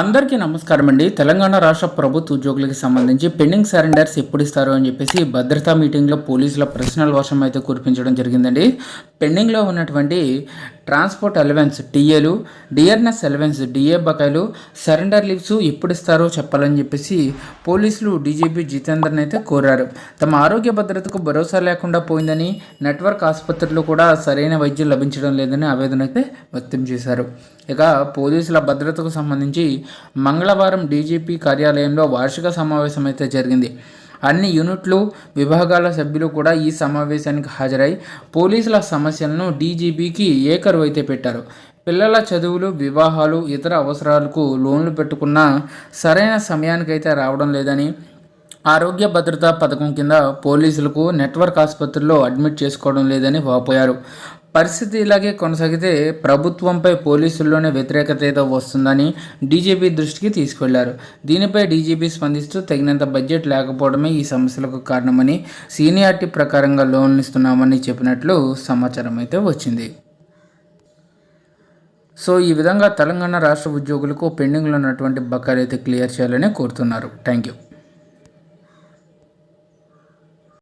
అందరికీ నమస్కారం అండి. తెలంగాణ రాష్ట్ర ప్రభుత్వ ఉద్యోగులకు సంబంధించి పెండింగ్ సరెండర్స్ ఎప్పుడు ఇస్తారు అని చెప్పేసి భద్రతా మీటింగ్లో పోలీసుల ప్రశ్నల వర్షం అయితే కురిపించడం జరిగిందండి. పెండింగ్లో ఉన్నటువంటి ట్రాన్స్పోర్ట్ అలవెన్స్ టీఏలు డిఆర్ఎస్ అలవెన్స్ డిఏ బకాయిలు సరెండర్ లీవ్స్ ఎప్పుడు ఇస్తారో చెప్పాలని చెప్పేసి పోలీసులు డీజీపీ జితేందర్ని అయితే కోరారు. తమ ఆరోగ్య భద్రతకు భరోసా లేకుండా పోయిందని నెట్వర్క్ ఆసుపత్రిలో కూడా సరైన వైద్యం లభించడం లేదని ఆవేదన అయితే వ్యక్తం చేశారు. ఇక పోలీసుల భద్రతకు సంబంధించి మంగళవారం డీజీపీ కార్యాలయంలో వార్షిక సమావేశం అయితే జరిగింది. అన్ని యూనిట్లు విభాగాల సభ్యులు కూడా ఈ సమావేశానికి హాజరై పోలీసుల సమస్యలను డీజీపీకి ఏకరువు అయితే పెట్టారు. పిల్లల చదువులు వివాహాలు ఇతర అవసరాలకు లోన్లు పెట్టుకున్న సరైన సమయానికైతే రావడం లేదని ఆరోగ్య భద్రతా పథకం కింద పోలీసులకు నెట్వర్క్ ఆసుపత్రిలో అడ్మిట్ చేసుకోవడం లేదని వాపోయారు. పరిస్థితి ఇలాగే కొనసాగితే ప్రభుత్వంపై పోలీసుల్లోనే వ్యతిరేకత ఏదో వస్తుందని డీజీపీ దృష్టికి తీసుకెళ్ళారు. దీనిపై డీజీపీ స్పందిస్తూ తగినంత బడ్జెట్ లేకపోవడమే ఈ సమస్యలకు కారణమని సీనియార్టీ ప్రకారంగా లోన్లు ఇస్తున్నామని చెప్పినట్లు సమాచారం అయితే వచ్చింది. సో ఈ విధంగా తెలంగాణ రాష్ట్ర ఉద్యోగులకు పెండింగ్లో ఉన్నటువంటి బకాయిలు అయితే క్లియర్ చేయాలని కోరుతున్నారు. Thank you